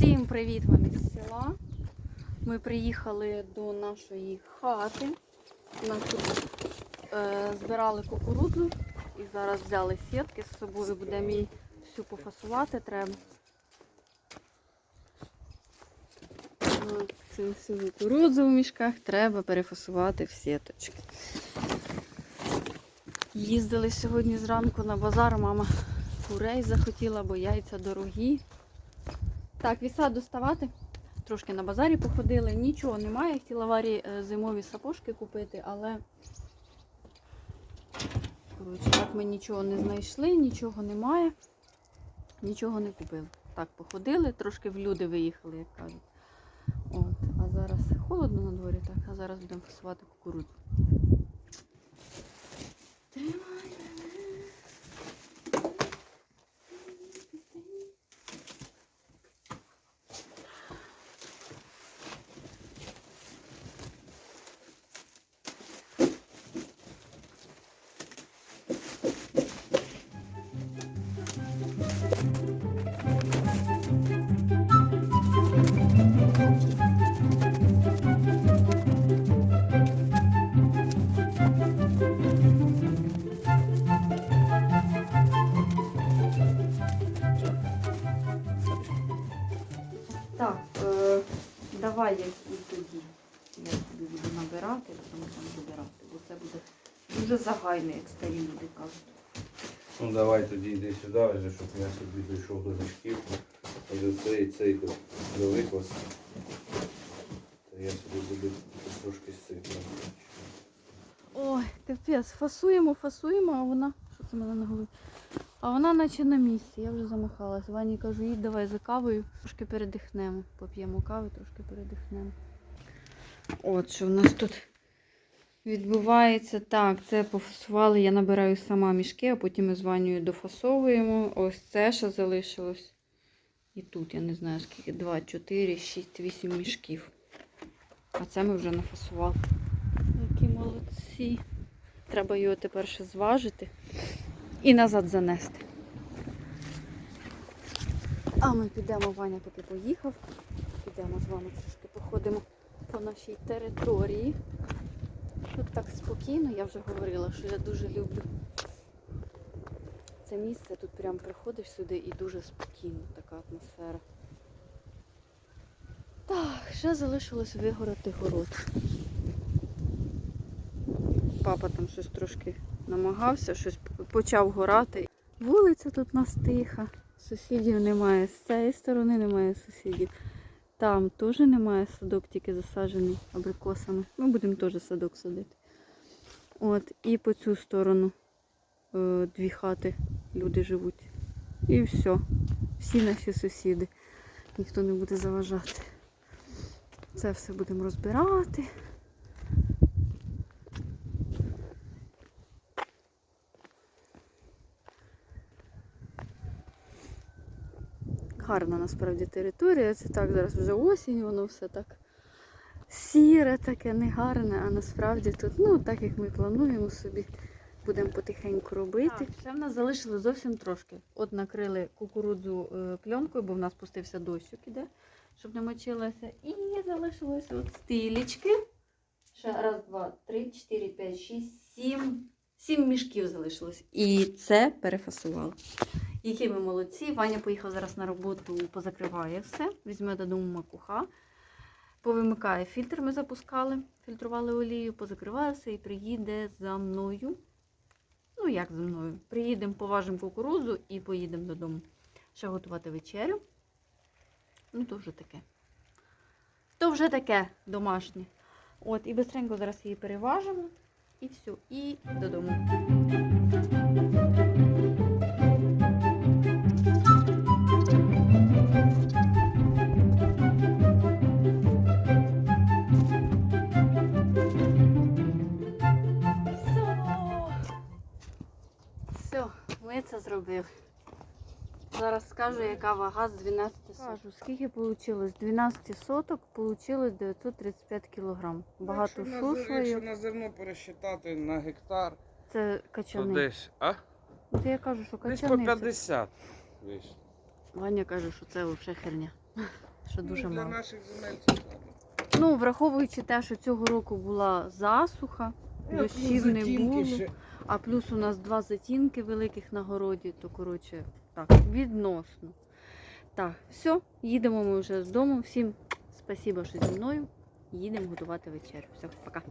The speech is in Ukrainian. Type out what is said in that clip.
Всім привіт вам із села. Ми приїхали до нашої хати. Нас тут е, збирали кукурудзу і зараз взяли сітки з собою. Будемо її всю пофасувати треба. Цю всю кукурудзу в мішках треба перефасувати в сіточки. Їздили сьогодні зранку на базар, мама курей захотіла, бо яйця дорогі. Так, віса доставати. Трошки на базарі походили, нічого немає. Хотіла варі е, зимові сапожки купити, але коротше, так ми нічого не знайшли, нічого немає, нічого не купили. Так, походили, трошки в люди виїхали, як кажуть. От, а зараз холодно на дворі, так, а зараз будемо фасувати кукурудзу. Так, е, давай я і тоді. Я тобі буду набирати, потім там забирати, бо це буде дуже загальний, як старі люди кажуть. Ну давай тоді йди сюди, вже, щоб я собі дійшов до мішків. Ось цей цей тут до виклас. То я собі буду трошки сипати. Ой, капець, фасуємо, фасуємо, а вона. Що це в мене на голові? А вона наче на місці, я вже замахалась. Вані кажу, їдь давай за кавою, трошки передихнемо. Поп'ємо кави, трошки передихнемо. От що в нас тут відбувається. Так, це пофасували, я набираю сама мішки, а потім ми з Ванею дофасовуємо. Ось це ще залишилось. І тут, я не знаю скільки, 2, 4, 6, 8 мішків. А це ми вже нафасували. Які молодці. Треба його тепер ще зважити і назад занести. А ми підемо, Ваня поки поїхав. Підемо з вами трошки походимо по нашій території. Тут так спокійно, я вже говорила, що я дуже люблю це місце. Тут прям приходиш сюди і дуже спокійно така атмосфера. Так, ще залишилось вигорати город. Папа там щось трошки намагався, щось почав горати. Вулиця тут нас тиха, сусідів немає, з цієї сторони немає сусідів. Там теж немає садок, тільки засаджений абрикосами. Ми будемо теж садок садити. От, і по цю сторону е, дві хати люди живуть. І все. Всі наші сусіди. Ніхто не буде заважати. Це все будемо розбирати. Гарна насправді територія. Це так, зараз вже осінь, воно все так сіре, таке негарне, а насправді тут, ну, так як ми плануємо собі, будемо потихеньку робити. Так, ще в нас залишили зовсім трошки. От накрили кукурудзу е, пленкою, бо в нас пустився дощик іде, щоб не мочилася. І залишилося от стилічки. Ще раз, два, три, чотири, п'ять, шість, сім. Сім мішків залишилось. І це перефасували. Які ми молодці. Ваня поїхав зараз на роботу, позакриває все, візьме додому макуха, повимикає фільтр, ми запускали, фільтрували олію, позакриває все і приїде за мною. Ну, як за мною? Приїдемо, поважимо кукурудзу і поїдемо додому. Ще готувати вечерю. Ну, то вже таке. То вже таке домашнє. От, і бистренько зараз її переважимо. І все, і додому. Зробили. Зараз скажу, яка вага з 12 соток. Скажу, скільки вийшло? З 12 соток вийшло 935 кг. Багато якщо на, зер- якщо шушлею. на зерно пересчитати на гектар, Це то качани. десь, а? От я кажу, що Десь качани. по це- 50 вийшло. Ваня каже, що це взагалі херня. що дуже ну, для мало. наших земель це. Ну, враховуючи те, що цього року була засуха, Ну, дощів не було. ще. А плюс у нас два затінки великих на городі, то коротше, так, відносно. Так, все, їдемо ми вже з дому. Всім спасибо, що зі мною. Їдемо готувати вечерю. Все, пока.